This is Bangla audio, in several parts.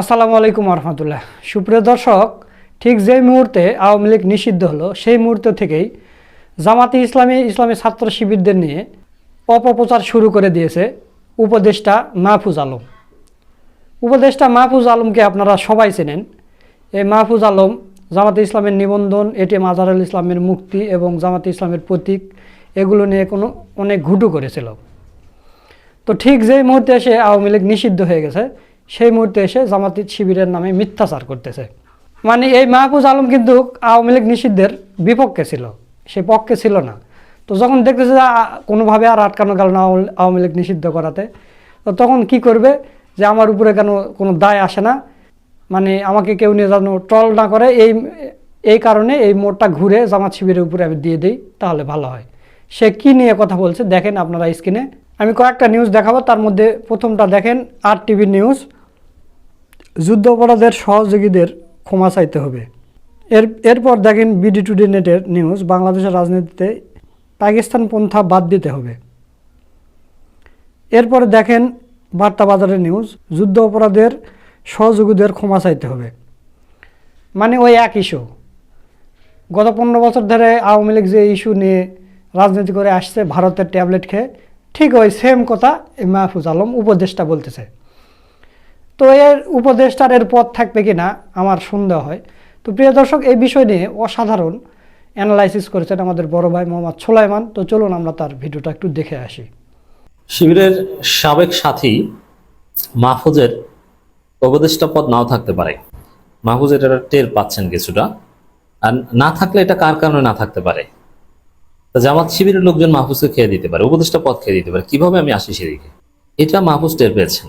আসসালামু আলাইকুম রহমতুল্লাহ সুপ্রিয় দর্শক, ঠিক যেই মুহূর্তে আওয়ামী লীগ নিষিদ্ধ হলো, সেই মুহূর্ত থেকেই জামাতি ইসলামী ইসলামী ছাত্র শিবিরদের নিয়ে অপপ্রচার শুরু করে দিয়েছে উপদেষ্টা মাহফুজ আলম। উপদেষ্টা মাহফুজ আলমকে আপনারা সবাই চেনেন। এই মাহফুজ আলম জামাতে ইসলামের নিবন্ধন এটিএম আজহারুল ইসলামের মুক্তি এবং জামাতে ইসলামের প্রতীক, এগুলো নিয়ে কোনো অনেক ঘুটু করেছিল। তো ঠিক যেই মুহূর্তে এসে আওয়ামী লীগ নিষিদ্ধ হয়ে গেছে সেই মুহূর্তে এসে জামাতি শিবিরের নামে মিথ্যাচার করতেছে। মানে এই মাহফুজ আলম কিন্তু আওয়ামী লীগ নিষিদ্ধের বিপক্ষে ছিল, সে পক্ষে ছিল না। তো যখন দেখতেছে যে কোনোভাবে আর আটকানো গেল না আওয়ামী- লীগ নিষিদ্ধ করাতে, তো তখন কি করবে যে, আমার উপরে কেন কোনো দায় আসে না? মানে আমাকে কেউ নিয়ে যেন ট্রল না করে, এই এই কারণে এই মোড়টা ঘুরে জামাত শিবিরের উপরে আমি দিয়ে দিই, তাহলে ভালো হয়। সে কি নিয়ে কথা বলছে, দেখেন আপনারা স্ক্রিনে আমি কয়েকটা নিউজ দেখাবো, তার মধ্যে প্রথমটা দেখেন আর টিভি নিউজ যুদ্ধ অপরাধের সহযোগীদের ক্ষমা চাইতে হবে। এর, এরপর দেখেন বিডি টুডে নেটের নিউজ, বাংলাদেশের রাজনীতিতে পাকিস্তান পন্থা বাদ দিতে হবে। এরপরে দেখেন বার্তা বাজারের নিউজ, যুদ্ধ অপরাধের সহযোগীদের ক্ষমা চাইতে হবে। মানে ওই এক ইস্যু গত পনেরো বছর ধরে আওয়ামী লীগ যে ইস্যু নিয়ে রাজনীতি করে আসছে, ভারতের ট্যাবলেট খেয়ে, ঠিক ওই সেম কথা মাহফুজ আলম উপদেষ্টা বলতেছে। তো এর উপদেষ্টার এর পথ থাকবে কি না আমার সন্দেহ হয়। তো প্রিয় দর্শক, এই বিষয় নিয়ে অসাধারণ অ্যানালাইসিস করেছেন আমাদের বড় ভাই মোহাম্মদ সোলাইমান। তো চলুন আমরা তার ভিডিওটা একটু দেখে আসি। শিবিরের সাবেক সাথী মাহফুজের উপদেষ্টা পদ নাও থাকতে পারে। মাহফুজ এটা টের পাচ্ছেন কিছুটা। আর না থাকলে এটা কার কারণে না থাকতে পারে? জামাত শিবিরের লোকজন মাহফুজকে খেয়ে দিতে পারে, উপদেষ্টা পদ খেয়ে দিতে পারে। কীভাবে আমি আসি সেদিকে? এটা মাহফুজ টের পেয়েছেন।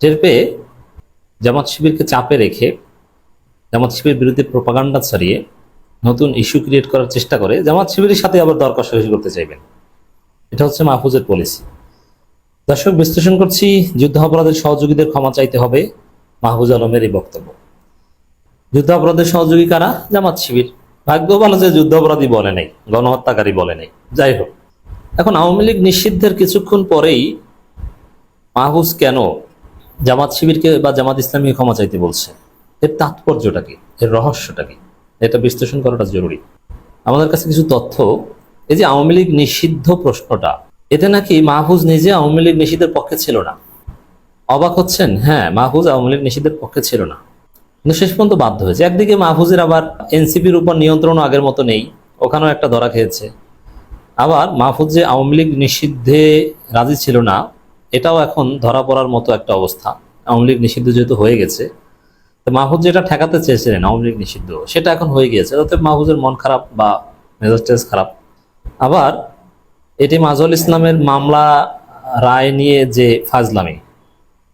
টের পেয়ে জামাত শিবিরকে চাপে রেখে জামাত শিবির বিরুদ্ধে প্রপাগান্ডা ছাড়িয়ে নতুন ইস্যু ক্রিয়েট করার চেষ্টা করে, জামাত শিবিরের সাথে আবার দর কষাকষি করতে চাইবেন। এটা হচ্ছে মাহফুজের পলিসি দর্শক, বিশ্লেষণ করছি, যুদ্ধাপরাধের সহযোগীদের ক্ষমা চাইতে হবে মাহফুজ আলমের এই বক্তব্য। যুদ্ধাপরাধের সহযোগী কারা? জামাত শিবির। ভাগ্য ভালো যে যুদ্ধাপরাধী বলে নেই, গণহত্যাকারী বলে নেই। যাই হোক, এখন আওয়ামী লীগ নিষিদ্ধের কিছুক্ষণ পরেই মাহফুজ কেন জামাত শিবিরকে বা জামাত ইসলামীকে ক্ষমা চাইতে বলছে। এর তাৎপর্যটা কি? এর রহস্যটা কি? এটা বিশ্লেষণ করাটা জরুরি। আমাদের কাছে কিছু তথ্য। এই যে আওয়ামী লীগ নিষিদ্ধ প্রশ্নটা, এতে নাকি মাহফুজ নিজে আওয়ামী লীগ নিষিদ্ধের পক্ষে ছিল না। অবাক হচ্ছেন? হ্যাঁ মাহফুজ আওয়ামী লীগ নিষিদ্ধের পক্ষে ছিল না। কিন্তু শেষ পর্যন্ত বাধ্য হয়েছে। একদিকে মাহফুজের আবার এনসিপির উপর নিয়ন্ত্রণ আগের মতো নেই, ওখানেও একটা ধরা খেয়েছে। আবার মাহফুজ যে আওয়ামী লীগ নিষিদ্ধে রাজি ছিল না এটাও এখন ধরা পড়ার মতো একটা অবস্থা। আওয়ামী লীগ নিষিদ্ধ যেহেতু হয়ে গেছে, তো মাহফুজ যেটা ঠেকাতে চেয়েছিলেন, আওয়ামী লীগ নিষিদ্ধ, সেটা এখন হয়ে গিয়েছে। তাতে মাহফুজের মন খারাপ বা মেজাজ টেজ খারাপ। আবার এটি মাজল ইসলামের মামলা, রায় নিয়ে যে ফাজলামি,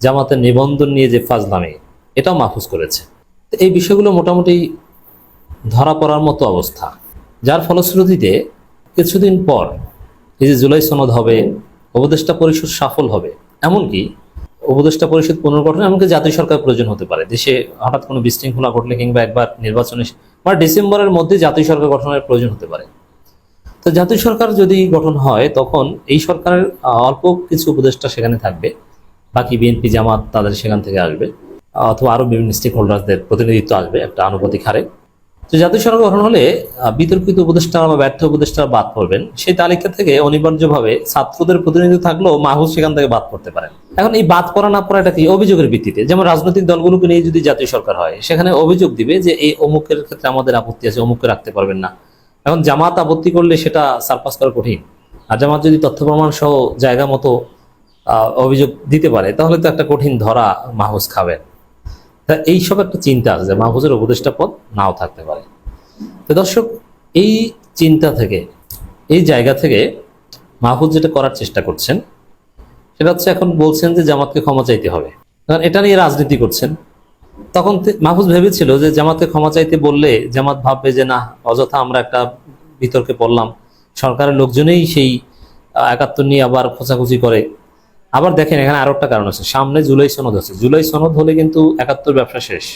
জামাতের নিবন্ধন নিয়ে যে ফাজলামি, এটাও মাহফুজ করেছে। এই বিষয়গুলো মোটামুটি ধরা পড়ার মতো অবস্থা। যার ফলশ্রুতিতে কিছুদিন পর, এই যে জুলাই সনদ হবে উপদেষ্টা পরিষদ সফল হবে। এমনকি উপদেষ্টা পরিষদ পুনর্গঠন, এমনকি জাতীয় সরকার প্রয়োজন হতে পারে। দেশে হঠাৎ কোনো বিশৃঙ্খলা ঘটলে কিংবা একবার নির্বাচনে বা ডিসেম্বরের মধ্যে জাতীয় সরকার গঠনের প্রয়োজন হতে পারে। তো জাতীয় সরকার যদি গঠন হয়, তখন এই সরকারের অল্প কিছু উপদেষ্টা সেখানে থাকবে। বাকি বিএনপি, জামাত তাদের সেখান থেকে আসবে। অথবা আরও বিভিন্ন স্টেক হোল্ডারদের প্রতিনিধিত্ব আসবে, একটা আনুপাতিক হারে। তো জাতীয় সরকার গঠন হলে বিতর্কিত উপদেষ্টা বা ব্যর্থ উপদেষ্টা বাদ পড়বেন। সেই তালিকা থেকে অনিবার্যভাবে ছাত্রদের প্রতিনিধিত্ব থাকলেও মাহুজ সেখান থেকে বাদ পড়তে পারেন। এখন এই বাদ পড়া না পড়া এটা কি অভিযোগের ভিত্তিতে? যেমন রাজনৈতিক দলগুলোকে নিয়ে যদি জাতীয় সরকার হয়, সেখানে অভিযোগ দিবে যে এই অমুকের ক্ষেত্রে আমাদের আপত্তি আছে, অমুককে রাখতে পারবেন না। এখন জামাত আপত্তি করলে সেটা সারপাস করা কঠিন। আর জামাত যদি তথ্য প্রমাণ সহ জায়গা মতো অভিযোগ দিতে পারে, তাহলে তো একটা কঠিন ধরা মাহফুজ খাবেন। তা এইসব একটা চিন্তা আছে যে মাহফুজের উপদেষ্টা পদ নাও থাকতে পারে। তো দর্শক, এই চিন্তা থেকে, এই জায়গা থেকে মাহফুজ যেটা করার চেষ্টা করছেন, সেটা হচ্ছে এখন বলছেন যে জামাতকে ক্ষমা চাইতে হবে। কারণ এটা নিয়ে রাজনীতি করছেন। তখন মাহফুজ ভেবেছিল যে জামাতকে ক্ষমা চাইতে বললে জামাত ভাববে যে না, অযথা আমরা একটা বিতর্কে পড়লাম। সরকারের লোকজনেই সেই একাত্তর নিয়ে আবার খোঁচাখুচি করে। আবার দেখেন এখানে আরও একটা কারণ আছে। সামনে জুলাই সনদ আছে। জুলাই সনদ হলে কিন্তু একাত্তর ব্যবসা শেষ।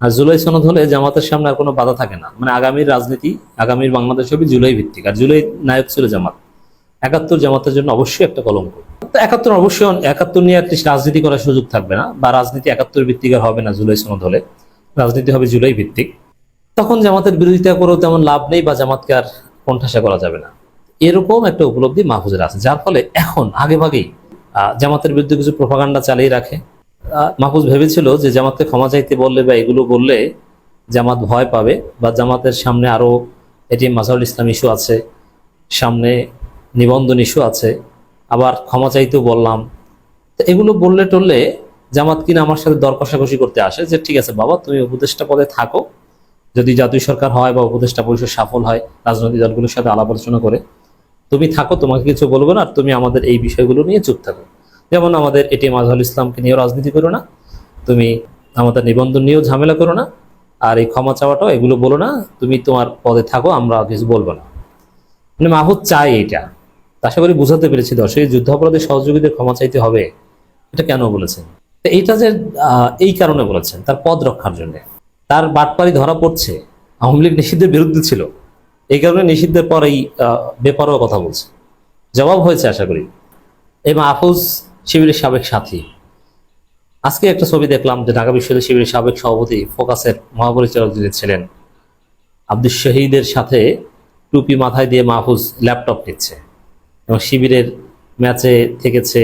আর জুলাই সনদ হলে জামাতের সামনে আর কোনো বাধা থাকে না। মানে আগামীর রাজনীতি আগামীর বাংলাদেশ হবে জুলাই ভিত্তিক। আর জুলাই নায়ক ছিল জামাত। একাত্তর জামাতের জন্য অবশ্যই একটা কলঙ্ক। তো একাত্তর অবশ্যই একাত্তর নিয়ে একটি রাজনীতি করার সুযোগ থাকবে না বা রাজনীতি একাত্তর ভিত্তিক আর হবে না জুলাই সনদ হলে। রাজনীতি হবে জুলাই ভিত্তিক। তখন জামাতের বিরোধিতা করেও তেমন লাভ নেই বা জামাতকে আর কণ্ঠাসা করা যাবে না। এরকম একটা উপলব্ধি মাহফুজের আছে। যার ফলে এখন আগে ভাগেই আহ, জামাতের বিরুদ্ধে কিছু প্রপাগান্ডা চালিয়ে রাখে। মাহফুজ ভেবেছিল যে জামাতকে ক্ষমা চাইতে বললে বা এগুলো বললে জামাত ভয় পাবে বা জামাতের সামনে আরও এটি মাজারুল ইসলাম ইস্যু আছে, সামনে নিবন্ধন ইস্যু আছে, আবার ক্ষমা চাইতেও বললাম। তো এগুলো বললে টললে জামাত কিনা আমার সাথে দর কষাকষি করতে আসে যে ঠিক আছে বাবা, তুমি উপদেষ্টা পদে থাকো। যদি জাতীয় সরকার হয় বা উপদেষ্টা পরিষদ সফল হয়, রাজনৈতিক দলগুলোর সাথে আলাপ আলোচনা করে তুমি থাকো, তোমাকে কিছু বলব না তুমি আমাদের এই বিষয়গুলো নিয়ে চুপ থাকো। যেমন আমাদের এটি মাজহারুল ইসলামকে নিয়েও রাজনীতি করো না, তুমি আমাদের নিবন্ধন নিয়েও ঝামেলা করো না, আর এই ক্ষমা চাওয়াটাও এগুলো বলো না, তুমি তোমার পদে থাকো, আমরা কিছু বলব না। মানে মাহবুদ চায় এটা। আশা করি বুঝাতে পেরেছি দর্শক, এই যুদ্ধাপরাধের সহযোগীদের ক্ষমা চাইতে হবে, এটা কেন বলেছেন? এইটা যে এই কারণে বলেছেন, তার পদ রক্ষার জন্য। তার বাটপারি ধরা পড়ছে, আওয়ামী লীগ নিষিদ্ধের বিরুদ্ধে ছিল। এই কারণে নিষিদ্ধের পর এই আহ, বেপরোয়া কথা বলছে। জবাব হয়েছে আশা করি। এই মাহফুজ শিবিরের সাবেক সাথী। আজকে একটা ছবি দেখলাম যে ঢাকা বিশ্ববিদ্যালয় শিবিরের সাবেক সভাপতি ফোকাসের মহাপরিচালক যিনি ছিলেন আব্দুল শহীদের সাথে টুপি মাথায় দিয়ে মাহফুজ ল্যাপটপ নিচ্ছে এবং শিবিরের ম্যাচে থেকেছে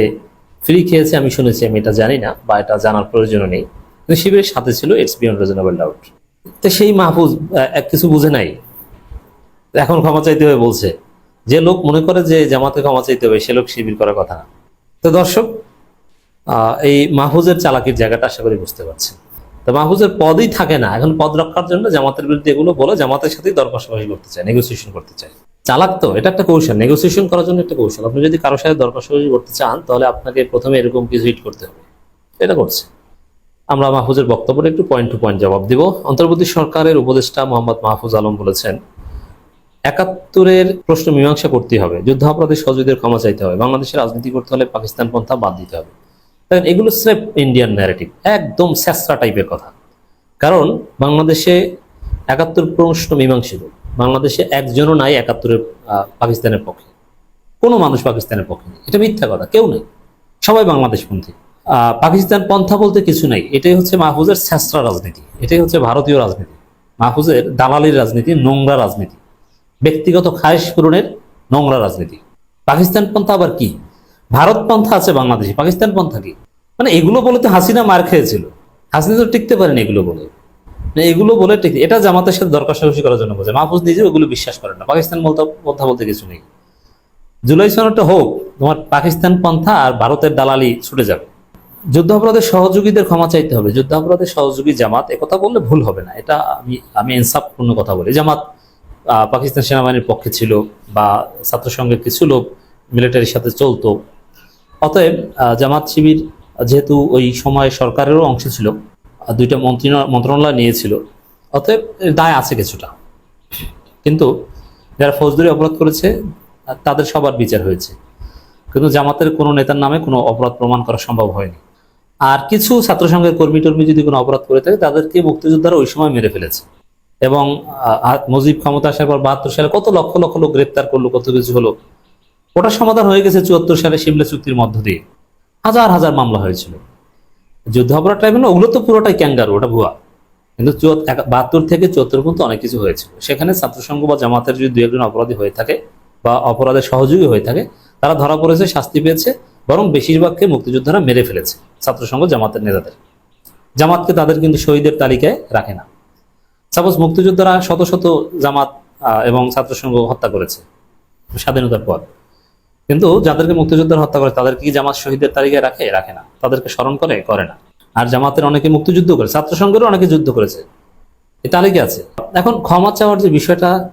ফ্রি খেয়েছে আমি শুনেছি আমি এটা জানি না বা এটা জানার প্রয়োজনও নেই। কিন্তু শিবিরের সাথে ছিল ইটস বিয়ন্ড রিজনেবল ডাউট তো সেই মাহফুজ এক কিছু বুঝে নাই। এখন ক্ষমা চাইতে হবে বলছে। যে লোক মনে করে যে জামাতে ক্ষমা চাইতে হবে, সে লোক শিবির করার কথা না। তো দর্শক এই মাহফুজের চালাকির জায়গাটা আশা করি বুঝতে পারছেন। তো মাহফুজের পদই থাকে না। এখন পদ রক্ষার জন্য জামাতের বিরুদ্ধে এগুলো বলে জামাতের সাথেই দর করতে চায় নেগোসিয়েশন করতে চায়। চালাক তো, এটা একটা কৌশল। নেগোসিয়েশন করার জন্য একটা কৌশল। আপনি যদি কারোর সাথে দর করতে চান, তাহলে আপনাকে প্রথমে এরকম কিছু হিট করতে হবে। এটা করছে। আমরা মাহফুজের বক্তব্যটা একটু পয়েন্ট টু পয়েন্ট জবাব দিব। অন্তর্বর্তী সরকারের উপদেষ্টা মোহাম্মদ মাহফুজ আলম বলেছেন একাত্তরের প্রশ্ন মীমাংসা করতে হবে। যুদ্ধাপরাধী সহযোগীদের ক্ষমা চাইতে হবে। বাংলাদেশের রাজনীতি করতে হলে পাকিস্তান পন্থা বাদ দিতে হবে। কারণ এগুলো স্রেফ ইন্ডিয়ান ন্যারেটিভ একদম স্যাসরা টাইপের কথা। কারণ বাংলাদেশে একাত্তর প্রশ্ন মীমাংসিত। বাংলাদেশে একজনও নাই একাত্তরের পাকিস্তানের পক্ষে। কোনো মানুষ পাকিস্তানের পক্ষে নেই। এটা মিথ্যা কথা, কেউ নেই। সবাই বাংলাদেশপন্থী। পাকিস্তান পন্থা বলতে কিছু নাই। এটাই হচ্ছে মাহফুজের স্যাসরা রাজনীতি। এটাই হচ্ছে ভারতীয় রাজনীতি। মাহফুজের দালালির রাজনীতি, নোংরা রাজনীতি। ব্যক্তিগত খায়েশ পূরণের নোংরা রাজনীতি। পাকিস্তান পন্থা আবার কি? ভারত পন্থা আছে বাংলাদেশে, পাকিস্তান পন্থা কি? মানে এগুলো বলে তো হাসিনা মার খেয়েছিল। হাসিনা তো টিকতে পারেন এগুলো বলে। এগুলো বলে ঠিক এটা জামাতের সাথে দর কষাকষি করার জন্য বলছে। মাহফুজ নিজেও এগুলো বিশ্বাস করেন না। পাকিস্তান বলতে কথা বলতে কিছু নেই। জুলাই সনদটা হোক, তোমার পাকিস্তান পন্থা আর ভারতের দালালি ছুটে যাবে। যুদ্ধাপরাধের সহযোগীদের ক্ষমা চাইতে হবে। যুদ্ধাপরাধের সহযোগী জামাত, একথা বললে ভুল হবে না। এটা আমি আমি ইনসাফপূর্ণ কথা বলি। জামাত পাকিস্তান সেনাবাহিনীর পক্ষে ছিল বা ছাত্র সংঘের কিছু লোক মিলিটারির সাথে চলতো। অতএব জামাত শিবির যেহেতু ওই সময় সরকারেরও অংশ ছিল দুইটা মন্ত্রী মন্ত্রণালয় নিয়েছিল, অতএব দায় আছে কিছুটা। কিন্তু যারা ফৌজদারি অপরাধ করেছে তাদের সবার বিচার হয়েছে। কিন্তু জামাতের কোনো নেতার নামে কোনো অপরাধ প্রমাণ করা সম্ভব হয়নি। আর কিছু ছাত্র সংঘের কর্মী টর্মী যদি কোনো অপরাধ করে থাকে, তাদেরকে মুক্তিযোদ্ধারা ওই সময় মেরে ফেলেছে। এবং মুজিব ক্ষমতা আসার পর বাহাত্তর সালে কত লক্ষ লক্ষ লোক গ্রেপ্তার করল, কত কিছু হলো? ওটা সমাধান হয়ে গেছে চুয়াত্তর সালে শিমলা চুক্তির মধ্য দিয়ে। হাজার হাজার মামলা হয়েছিল। যুদ্ধ অপরাধ ট্রাইব্যুনাল ওগুলো তো পুরোটাই ক্যাঙ্গারু ওটা ভুয়া। কিন্তু বাহাত্তর থেকে চুয়াত্তর পর্যন্ত অনেক কিছু হয়েছিল। সেখানে ছাত্রসংঘ বা জামাতের যদি দু একজন অপরাধী হয়ে থাকে বা অপরাধের সহযোগী হয়ে থাকে, তারা ধরা পড়েছে, শাস্তি পেয়েছে, বরং বেশিরভাগকে মুক্তিযোদ্ধারা মেরে ফেলেছে, ছাত্রসংঘ, জামাতের নেতাদের। জামাতকে তাদের কিন্তু শহীদের তালিকায় রাখে না। সাপোজ মুক্তিযোদ্ধারা শত শত জামাত এবং ছাত্রসংঘ হত্যা করেছে স্বাধীনতার পর। কিন্তু যাদেরকে মুক্তিযোদ্ধারা হত্যা করে তাদেরকে কি জামাত শহীদের তালিকায় রাখে? রাখে না। তাদেরকে স্মরণ করে করে না। আর জামাতের অনেকে মুক্তিযুদ্ধ করে, ছাত্রসংঘেরও অনেকে যুদ্ধ করেছে। এই তালিকা আছে। এখন ক্ষমা চাওয়ার যে বিষয়টা,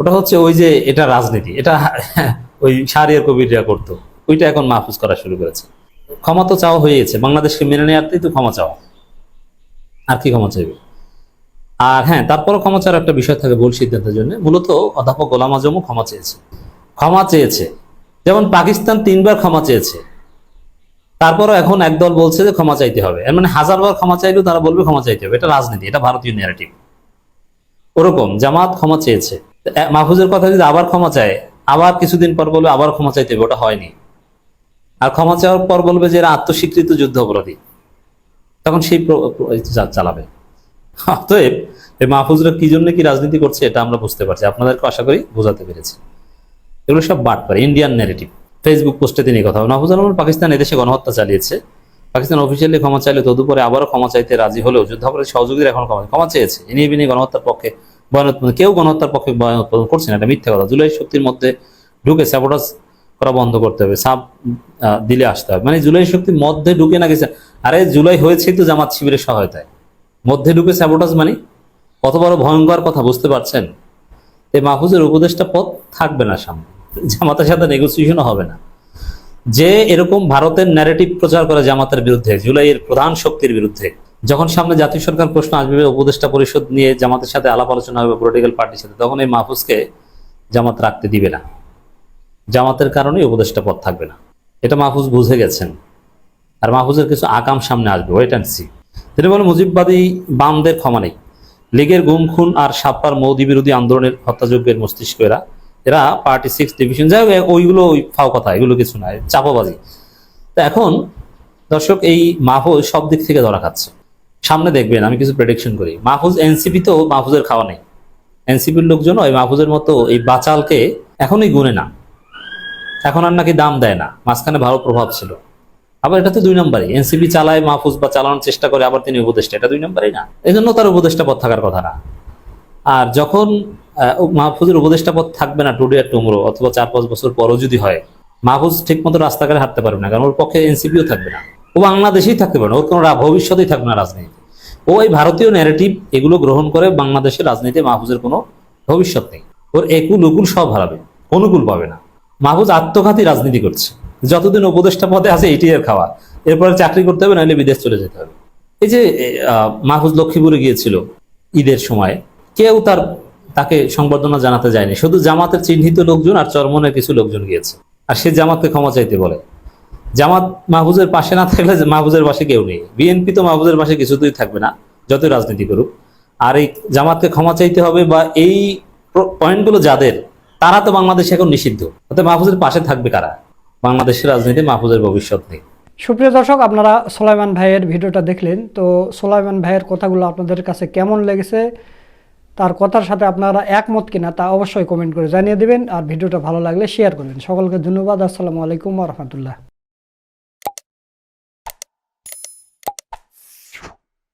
ওটা হচ্ছে ওই যে এটা রাজনীতি। এটা ওই সারিয়ার কবিররা করতো। ওইটা এখন মাহফুজ করা শুরু করেছে। ক্ষমা তো চাওয়া হয়ে গেছে বাংলাদেশকে মেনে নেওয়াতেই তো ক্ষমা চাওয়া। আর কি ক্ষমা চাইবে? আর হ্যাঁ তারপরও ক্ষমা চাওয়ার একটা বিষয় থাকে ভুল সিদ্ধান্তের জন্য। মূলত অধ্যাপক গোলাম আজমও ক্ষমা চেয়েছে। ক্ষমা চেয়েছে। যেমন পাকিস্তান তিনবার ক্ষমা চেয়েছে। তারপরও এখন একদল বলছে যে ক্ষমা চাইতে হবে। এর মানে হাজারবার ক্ষমা চাইলেও তারা বলবে ক্ষমা চাইতে হবে। এটা রাজনীতি, এটা ভারতীয় ন্যারেটিভ ওরকম, জামাত ক্ষমা চেয়েছে। মাহফুজের কথা যদি আবার ক্ষমা চায়, আবার কিছুদিন পর বলবে আবার ক্ষমা চাইতে হবে, ওটা হয়নি। আর ক্ষমা চাওয়ার পর বলবে যে এরা আত্মস্বীকৃত যুদ্ধ অপরাধী তখন সেই চালাবে। অতএব এই মাহফুজরা কি জন্য কি রাজনীতি করছে এটা আমরা বুঝতে পারছি। আপনাদেরকে আশা করি বোঝাতে পেরেছি। এগুলো সব বাট পারে ইন্ডিয়ান ন্যারেটিভ ফেসবুক পোস্টে তিনি কথা। মাহফুজুর রহমান পাকিস্তান এদেশে গণহত্যা চালিয়েছে। পাকিস্তান অফিসিয়ালি ক্ষমা চাইলে তদুপরে আবারও ক্ষমা চাইতে রাজি হলেও যুদ্ধাপরাধী সহযোগীরা এখন ক্ষমা ক্ষমা চেয়েছে। ইনি বিনি গণহত্যার পক্ষে বয়ান উৎপাদন কেউ গণহত্যার পক্ষে বয়ান উৎপাদন করছে না। এটা মিথ্যা কথা। জুলাই শক্তির মধ্যে ঢুকে স্যাবোটাস করা বন্ধ করতে হবে। সাপ দিলে আসতে হবে। মানে জুলাই শক্তির মধ্যে ঢুকে না গেছে। আরে জুলাই হয়েছে তো জামাত শিবিরের সহায়তায়। মধ্যে ঢুকে স্যাবোটাস মানে? কত বড় ভয়ঙ্কর কথা, বুঝতে পারছেন? এই মাহফুজের উপদেষ্টা পদ থাকবে না সামনে। জামাতের সাথে নেগোসিয়েশনও হবে না। যে এরকম ভারতের ন্যারেটিভ প্রচার করে জামাতের বিরুদ্ধে, জুলাইয়ের প্রধান শক্তির বিরুদ্ধে, যখন সামনে জাতীয় সরকার প্রশ্ন আসবে, উপদেষ্টা পরিষদ নিয়ে জামাতের সাথে আলাপ আলোচনা হবে পলিটিক্যাল পার্টির সাথে, তখন এই মাহফুজকে জামাত রাখতে দিবে না। জামাতের কারণে উপদেষ্টা পদ থাকবে না। এটা মাহফুজ বুঝে গেছেন। আর মাহফুজের কিছু আকাম সামনে আসবে ওয়েট অ্যান্ড সি তিনি বলে মুজিববাদী বামদের ক্ষমা নেই। লীগের গুম, খুন আর সাপ্পার মৌদি বিরোধী আন্দোলনের হত্যাযজ্ঞের মস্তিষ্ক এরা। এরা পার্টি সিক্স ডিভিশন, যাই ওইগুলো ওই ফাও কথা, এগুলো কিছু নয় চাপাবাজি। তো এখন, দর্শক, এই মাহফুজ সব দিক থেকে ধরা খাচ্ছে। সামনে দেখবেন, আমি কিছু প্রেডিকশন করি। মাহফুজ এনসিপি তো মাহফুজের খাওয়া নেই। এনসিপির লোকজন ওই মাহফুজের মতো এই বাচালকে এখনই গুনে না। এখন আর নাকি দাম দেয় না। মাঝখানে ভালো প্রভাব ছিল। আবার এটা তো দুই নম্বরই। এনসিপি চালায়, মাহফুজ বা চালানোর চেষ্টা করে, আবার তিনি উপদেষ্টা। এটা দুই নম্বরই না। এই জন্য তার উপদেষ্টা পদ থাকার কথা না। আর যখন মাহফুজের উপদেষ্টা পদ থাকবে না টুডে আর টুমরো অথবা চার পাঁচ বছর পরও যদি হয়, মাহফুজ ঠিক মতো রাস্তাঘাটে হাঁটতে পারবে না, কারণ ওর পক্ষে এনসিপিও থাকবে না। ও বাংলাদেশেই থাকতে পারে না, ওর কোনো ভবিষ্যতেই থাকবে না রাজনীতি ও এই ভারতীয় ন্যারেটিভ এগুলো গ্রহণ করে বাংলাদেশের রাজনীতি মাহফুজের কোনো ভবিষ্যৎ নেই। ওর একুল উকুল সব হারাবে, অনুকূল পাবে না। মাহফুজ আত্মঘাতী রাজনীতি করছে। যতদিন উপদেষ্টা পদে আছে এটি খাওয়া। এরপরে চাকরি করতে হবে, নাহলে বিদেশ চলে যেতে হবে। এই যে মাহফুজ লক্ষ্মীপুরে গিয়েছিল ঈদের সময়, কেউ তার, তাকে সংবর্ধনা জানাতে যায়নি। শুধু জামাতের চিহ্নিত লোকজন আর চরমনের কিছু লোকজন গিয়েছে। আর সে জামাতকে ক্ষমা চাইতে বলে। জামাত মাহফুজের পাশে না থাকলে মাহফুজের পাশে কেউ নেই। বিএনপি তো মাহফুজের পাশে কিছুতেই থাকবে না, যতই রাজনীতি করুক। আর এই জামাতকে ক্ষমা চাইতে হবে বা এই পয়েন্টগুলো যাদের, তারা তো বাংলাদেশে এখন নিষিদ্ধ। অর্থাৎ মাহফুজের পাশে থাকবে কারা? বাংলাদেশের রাজনীতি মাহফুজের ভবিষ্যৎ নেই সুপ্রিয় দর্শক, আপনারা সোলাইমান ভাইয়ের ভিডিওটা দেখলেন। তো সোলাইমান ভাইয়ের কথাগুলো আপনাদের কাছে কেমন লেগেছে, তার কথার সাথে আপনারা একমত কিনা তা অবশ্যই কমেন্ট করে জানিয়ে দেবেন। আর ভিডিওটা ভালো লাগলে শেয়ার করবেন। সকলকে ধন্যবাদ। আসসালামু আলাইকুম রহমতুল্লাহ।